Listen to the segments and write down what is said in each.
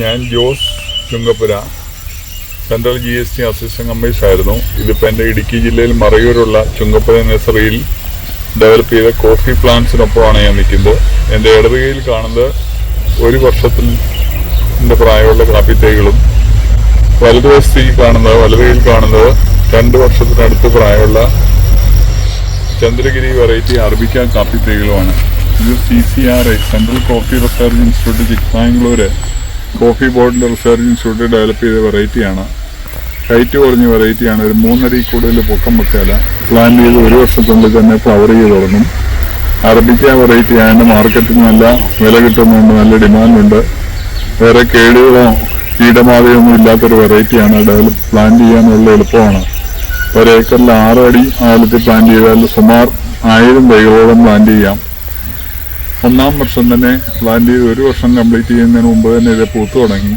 ഞാൻ Jose Chungappura. Central G S T assistant commissioner ആയിരുന്നു. ഇതിപ്പോൾ എന്റെ ഇടുക്കി ജില്ലയിൽ മറയൂരുള്ള ചുങ്കപ്പുര നഴ്സറിയിൽ ഡെവലപ്പ് ചെയ്ത കോഫി പ്ലാന്റ്സിനൊപ്പമാണ് ഞാൻ നിൽക്കുന്നത്. എന്റെ ഇടതുകയിൽ കാണുന്നത് ഒരു വർഷത്തിൽ പ്രായമുള്ള കാപ്പി തൈകളും വലതുവശത്ത് ഈ കാണുന്നത് വലതുകയിൽ കാണുന്നത് രണ്ട് വർഷത്തിനടുത്ത് പ്രായമുള്ള ചന്ദ്രഗിരി വെറൈറ്റി അറബിക്ക കാപ്പി തൈകളുമാണ്. ഇത് C C R I central coffee research institute Chikmagalur coffee ബോർഡിൽ റിസർച്ച് ഇൻസ്റ്റിറ്റ്യൂട്ട് ഡെവലപ്പ് ചെയ്ത വെറൈറ്റിയാണ് ഹൈറ്റ് കുറഞ്ഞ വെറൈറ്റിയാണ് ഒരു മൂന്നടി കൂടുതൽ പൊക്കം വെക്കാല. പ്ലാൻ ചെയ്ത് ഒരു വർഷത്തിനുള്ളിൽ തന്നെ ഫ്ലവർ ചെയ്ത് തുടങ്ങും. അറബിക്ക വെറൈറ്റി ആയതുകൊണ്ട് മാർക്കറ്റിൽ നല്ല വില കിട്ടുന്നുണ്ട് നല്ല ഡിമാൻഡുണ്ട് വേറെ കേടുകളോ കീടബാധയൊന്നും ഇല്ലാത്തൊരു വെറൈറ്റിയാണ് ഡെവലപ്പ് പ്ലാൻ ചെയ്യാനുള്ള എളുപ്പമാണ് ഒരു ഏക്കറിൽ ആറ് അടി അകലത്തിൽ പ്ലാൻ ചെയ്താൽ സുമാർ ആയിരം തൈകളോളം പ്ലാൻ ചെയ്യാം. ഒന്നാം വർഷം തന്നെ പ്ലാൻ ചെയ്ത് ഒരു വർഷം കംപ്ലീറ്റ് ചെയ്യുന്നതിന് മുമ്പ് തന്നെ ഇത് പൂത്തു തുടങ്ങി.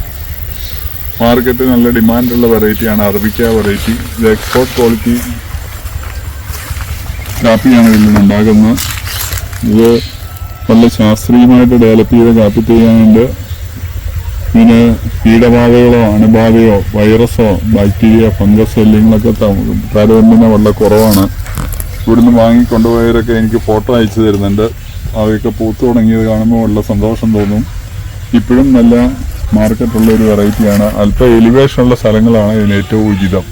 മാർക്കറ്റ് നല്ല ഡിമാൻഡുള്ള വെറൈറ്റിയാണ് അറബിക്ക വെറൈറ്റി ഇത് എക്സ്പോർട്ട് ക്വാളിറ്റി കാപ്പിയാണ് ഇതിൽ നിന്നുണ്ടാക്കുന്നത് ഇത് നല്ല ശാസ്ത്രീയമായിട്ട് ഡെവലപ്പ് ചെയ്ത കാപ്പി ചെയ്യാനുണ്ട് ഇതിന് കീടബാധകളോ അണുബാധയോ വൈറസോ ബാക്ടീരിയ ഫംഗസ് എല്ലിങ്ങളൊക്കെ ത- താരതമ്യേന വളരെ കുറവാണ്. ഇവിടുന്ന് വാങ്ങിക്കൊണ്ടുപോയവരൊക്കെ എനിക്ക് ഫോട്ടോ അയച്ചു തരുന്നുണ്ട്. അവയൊക്കെ പൂത്തു തുടങ്ങിയത് കാണുമ്പോൾ വളരെ സന്തോഷം തോന്നും. ഇപ്പോഴും നല്ല മാർക്കറ്റുള്ള ഒരു വെറൈറ്റിയാണ് അല്പം എലിവേഷനുള്ള സ്ഥലങ്ങളാണ് ഇതിന് ഏറ്റവും ഉചിതം.